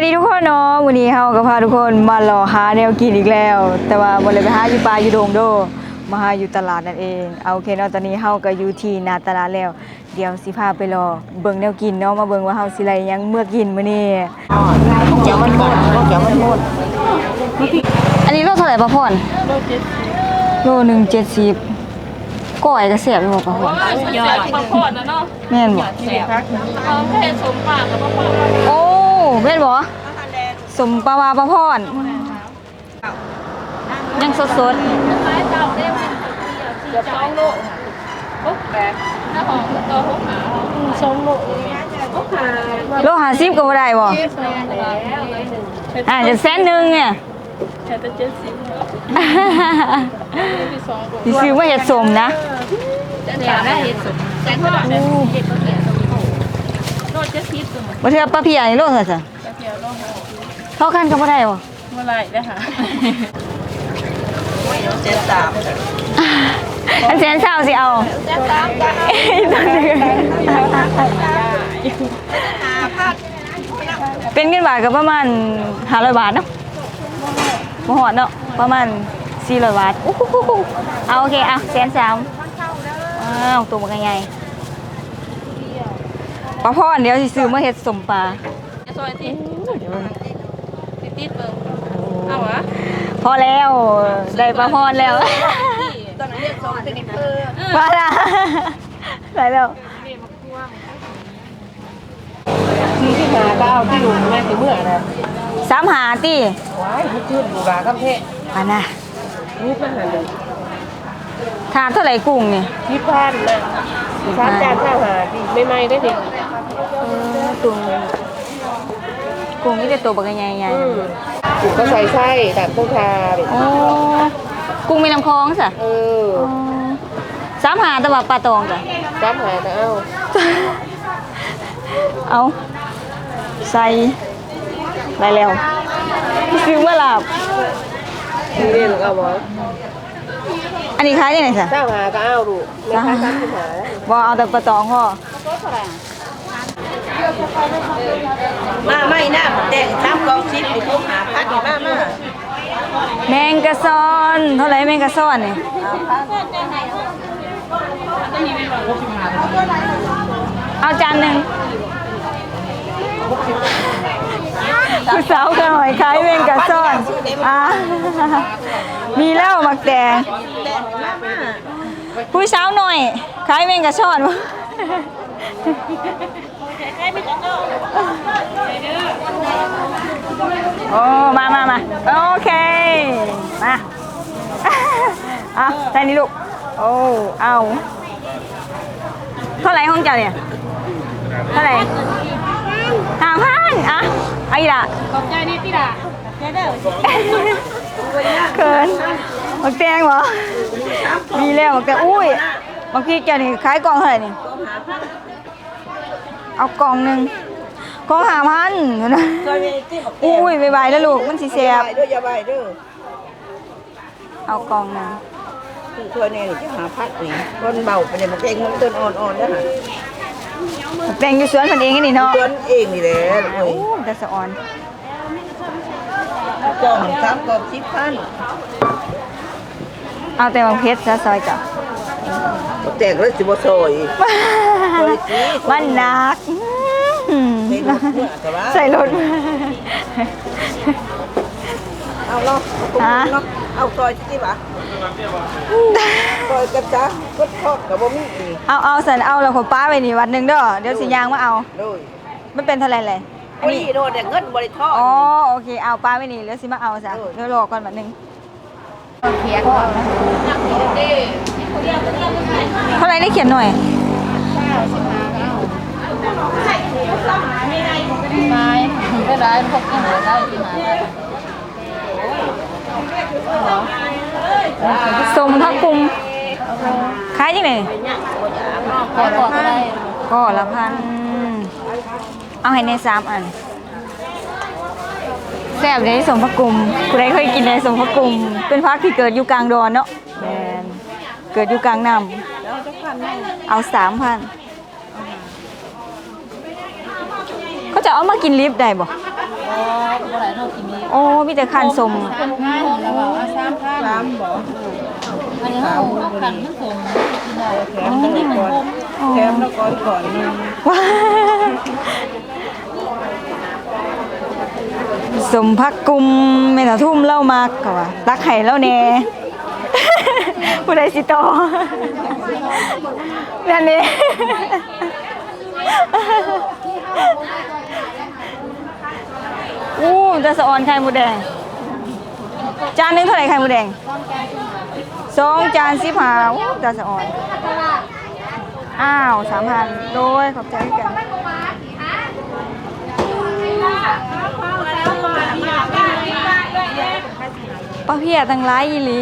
ายดีทุกคนเนาะวันนี้เฮาก็พาทุกคนมารอหาแนวกินอีกแล้ว แต่ว่าบ่ได้ไปหาอยู่ป่าอยู่ดงโด มาหาอยู่ตลาดนั่นเองเอาโอเคเนาะตอนนี้เฮาก็อยู่ที่หน้าตลาดแล้ว เดี๋ยวสิพาไปรอเบิ่งแนวกินเนาะมาเบิ่งว่าเฮาสิไรหยังเมื่อกินมื้อนี้เจียวมันหมดก็เจียวมันหมดอันนี้โลเท่าไหร่ปะพรโลหนึง70ก้อยก็แซ่บอยู่บ่ปะพรยอดมาพอดนะเนาะแม่นบ่แสบเอาแค่สมปากแล้วก็พอดโอ้แม่นบ่ สมปลาวาปะพรยังสดๆคล้ายเต่าได้มันเกือบสองโลปุ๊บแบบหน้าห้องตัวหกหาสองโลหกหาโลหาซิบก็บ่ได้บ่เจ็ดแล้วเลยหนึ่งอ่าจะแสนหนึงเนี่ยแค่จะเจ็ดสิบที่สองโลสิซื้อมาเฮ็ดสมนะจะแถมได้เห็ดสมแสนเท่าไหร่เห็ดตัวแก่ตัวโตโลเจ็ดสิบตัวบ่เทื่อปลาเพียนี่โลเท่าไหร่ซะจะ เที่ยวโลหกเท่ากันก็บ่ได้บ่เมื่อไรได้ค่ะเจ็ดสามอันแสนเศร้าสิเอาแสนสามจ้าอีกตัวหนึงเป็นเงินบาทก็ประมาณ500บาทเนาะบ่ฮอดเนาะประมาณ400บาทอู้หูเอาโอเคอะแสนสามอ้าวตัวมันก็ใหญ่ปลาพรเดี๋ยวสิซื้อมาเฮ็ดสมปลาจะซอยที่ ติดติดเบิ่งเอาวะพอแล้วได้ปลาพรแล้วตอนนั้นเรียกสองเป็นเพื่อมาละได้แล้วที่ที่หาก็เอาที่อยู่แม่ถึงเมื่อนะสามหาตีว้ายมันขึ้นอยู่บากับเพะอันน่ะนี่ปัญหาหนึ่งทานเท่าไหร่กุ้งนี่ที่พันนะสามจานข้าวหาดีไม่ไหม้ได้ดิกุ้ง กุ้งนี่แต่ตัวบักใหญ่ใหญ่อืมจุกก็ใส่ไส้แต่ต้องทานโอ้กุ้งมีน้ำคลองสะเออสามหาแต่ว่าปลาตองจ้ะสามหาก็เอาเอาใส่ได้แล้วซื้อเมื่อหลับที่เรียนเอาบ่อันนี้ขายยังไงสะเจ้าหาก็เอาดูไม่ค้าสามที่หาบ่เอาแต่ปลาตองพ่อ มาไม่น่าแต่งทำกองชิปอยู่พวกหาพัดอยู่มามาแมงกะซอน เท่าไหร่แมงกะซอนเนี่ยเอาจานหนึ่งผู้สาวขหน่อยขายแมงกะซอนอ่ามีแล้วมักแตงผู้สาวหน่อยขายแมงกะซอน โอ้มามามาโอเค มาเอาใจนี่ลูก โอ้เอาเท่าไหร่ห้องเจ้าเนี่ย เท่าไหร่ห้าพันอะเอาอีกละขอบใจนี่พี่ด่าเด้อเกินมักแตงเหรอ มีแล้วมักแตงอุ้ยบางทีแกนี่ขายกล่องเท่าไหร่นี่ เอากล่องหนึ่งกล่องห้าพันนะก็ยังที่บอกอุ้ยบายๆแล้วลูกมันสิแสบด้วยอย่าไปด้วยเอากล่องหนึ่งคือตัวนี้จะหาพัดนี่ต้นเบาไปเนี่ยมันเองมันต้นอ่อนๆแล้วฮะมักแตงอยู่สวนเพันเองนี่เนาะต้นเองนี่แหละโอ้โอ้ยแต่สะออนกล่องสามกล่องสิบพันเอาแต่บางเพชรซะซอยจ้ะ แตกแล้วสิบ่ซอยมันหนักอืมใส่รถเมื่อแต่ว่าใส่รถเอาเนาะเนาะเอาซอยที่ปะซอยกันจ้ะก็ทอดกับบ่มีอีกเอาเอาสันเอาแล้วขอป้าไปนี่วันหนึ่งเด้อเดี๋ยวสิยางมาเอาโดยมันเป็นเท่าไหรเลยอันโอ้ยนี้โดนแต่เงินบริทอดอ๋อโอเคเอาป้าไปนี่เดี๋ยวสิมาเอาซะเดี๋ยวรอก่อนวันหนึ่งเท่าไรได้เขียนหน่อยไม้ไม่ได้พกยังไงได้ที่ไหนสมทักกุมขายยังไงขอบอกก็ได้ก็ละพัน เอาให้ในสามอันแซ่บเลยสมพักกุมคุณใดเคยกินในสมพักกุมเป็นพักที่เกิดอยู่กลางดอนเนาะแมน เกิดอยู่กลางน้ำเอาสามพันเขาจะเอามากินลิฟต์ได้บ่โบ่ได้เนาะกินนี้โอ้มีแต่คันสมคนง่ายแล้วว่าเอา3พันสามบ่อันนี้เอาคันมันสมกินได้แถมแล้วก่อนแถมแล้วก่อนก่อนหนึงว้าสมพักกุมเมตาทุ่มเล่ามากก็ว่ารักไห้เล่าแน่ ผู้ใดสิต่อนั่นนี่อู้จะสะออนไข่หมูแดง จานหนึงเท่าไหร่ไข่หมูแดงสองจานสิบห้าอู้จะสะออน อ้าวสามพันโดยขอบใจกันป้าเพียตั้งหลายอีหลี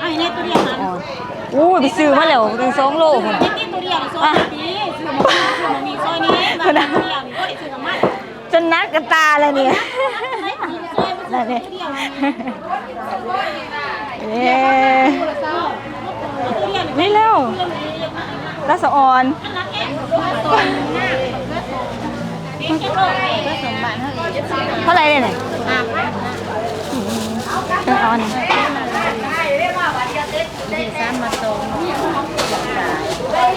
ไอ้นี่ตัวเดียวนอู้ไปซื้อมาแล้วถึงสองโลพุ่นนี่ตัวเดียวซอยนี้ซื้อมาซื้อมามีซอยนี้บาตัวเดียวนี่ก็ได้ซื้อกับมันจนนัดกันตาเลยเนี่ยนั่นนี่เย้นี่เร็วรัสออนเท่าไหร่เนี่ยเนี่ยรัส ออน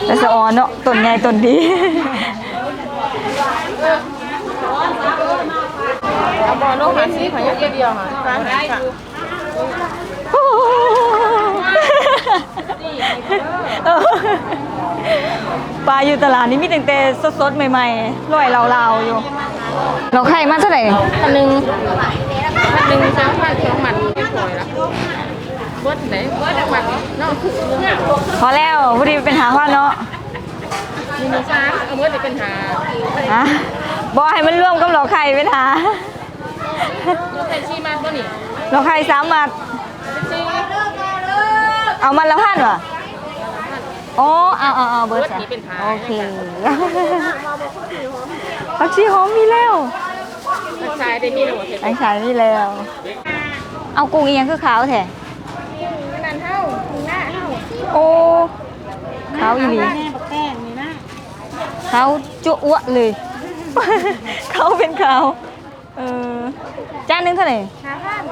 รัสออนเนาะต้นใหญ่ต้นดีเอาบ่โลหะสิขอยักเดียวค่ะสามค่ะปลาอยู่ตลาดนี้มีตั้งแต่สดๆ ใหม่ๆร่อยลาวๆอยู่ เราไข่มาเท่าไหร่นี่อันนึงอันนึงสามพันสองหมัน อยละเบิดไหนเบิดหมันเนาะพอแล้วพอดีเป็นหาว่าเนาะมีมีสามเอาเบิดเป็นหาฮะบอกให้มันร่วมกับเราไข่เป็นหาหลูกเป็นชีมันบ่นี่เราไข่สามมัดเอามันละพันวะโอ้เอาเอาเอาเบอร์เบิดจ้ะนี่เป็นหาโอเคผักชีหอมมีแล้วมันชายได้มีระบบเห็นอันขายมีแล้ว เอากุ้งอีกยังคือขาวแท้นั่นเท่าหน้าเท่าโอ้ขาวอีหลีแม่บักแป้งนี่นะเขาจุอ้วเลย เขาเป็นเขาเออจานหนึงเท่าไหร่หาพัน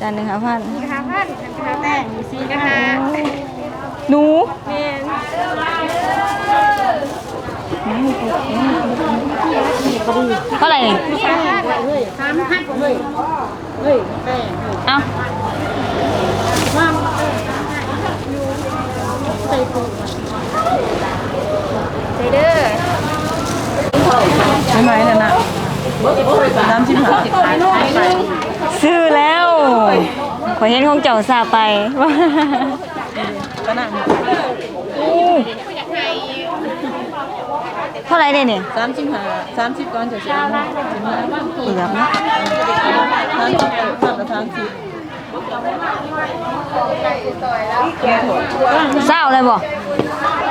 จานหนึ่งห้าพันหาพันหาแป้งมีซีกันหาหนูเมน เท่าไหร่นี่สามพันเฮ้ยสามพันเฮ้ยเฮ้ยแป้งเอ้ามาใส่ปูใส่เด้อใช่ไหมนั่นน่ะสามสิบห้าซื้อแล้วขอเห็นของเจ้าซาไปก็นั่ง เท่าไหร่เนี่ยนี่สามสิบห้าสามสิบก่อนจะเสียสิบห้าเกือบนะสามสิบสามกับสามสิบเศร้าเลยบ่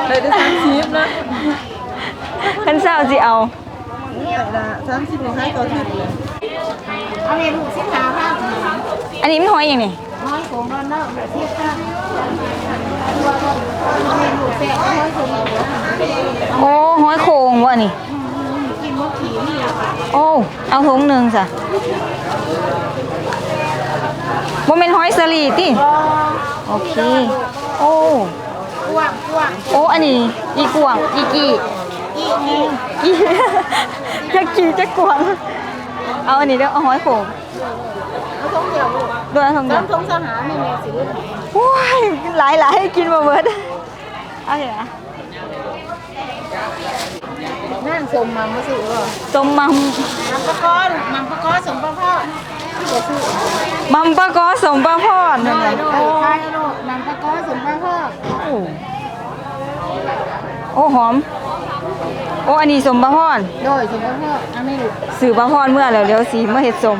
เลยได้สามสิบนะคันเศร้าสิเอาแต่ละสามสิบให้ต่อถึงเลยเอาเมนูสิหาพันอันนี้มันหอยอย่างนี่ น้อยของร้อนเนาะเทียบกันอาเมนูแซ่บน้อยของเราโอ้หอยโขงวะนี่ กินมะขีนี่โอ้ เอาถุงหนึ่งจ้ะโมเมนหอยสลีติโอเค โอ้กวางกวางโอ้ อันนี้ อีกวาง อีกี่อีกนี่อีจะกี่จะกวาง เอาอันนี้เด้อเอาหอยโขง เอาท้องเดียวลูกด้วยเอาทองเดีเริ่ยวมท้องสหาไม่แม่สิลูกว้ายหลายหลายให้กินมาเบิดเอาเถอะนะนั่งสมมามาสู่เหรอต้มมัมน้ำปลาก้อนน้ำปลาก้อนสมปลาพ่อจะซื้อมัมปลากอสมปลาพอดโดนั่นยน่ะโดยโอ้ใช่ลูกน้ำปลาก้อนสมปลาพ่อโอ้หอม โอ้อันนี้สมปลาพอดโดยสมปลาพ่ออันนี้ลูก สื่อปลาพอดเมื่อแล้วเดี๋ยวสีมาเห็ดสม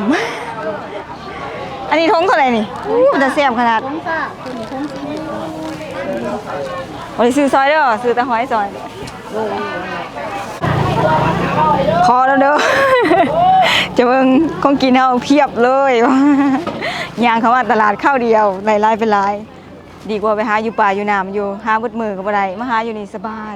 อันนี้ทงเท่าไหร่นี่อู้จะเสียบขนาดทงซ่าทงซีโอ้ยซื้อซอยเด้อซื้อแต่หอยซอยพอแล้วเด้อ จะเบิ่งของกินเอาเพียบเลยย่างเขาว่าตลาดข้าวเดียวหลายเป็นหลาย ดีกว่าไปหาอยู่ป่าอยู่น้ำอยู่หาบดมือกับอะไรมาหาอยู่นี่สบาย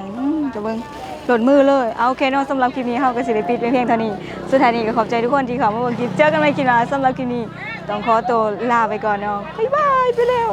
จะเบิ่งหล่นมือเลย เอาโอเคเนาะสำหรับคลิปนี้เฮาก็สิริปิดไปเพียงเท่านี้ สุดท้ายนี้ก็ขอบใจทุกคนที่เข้ามาบิ่งคิป เจอกันใหม่คลิปหน้าสำหรับคลิปนี้ ต้องขอตัวลาไปก่อนเนาะบ๊ายบายไปแล้ว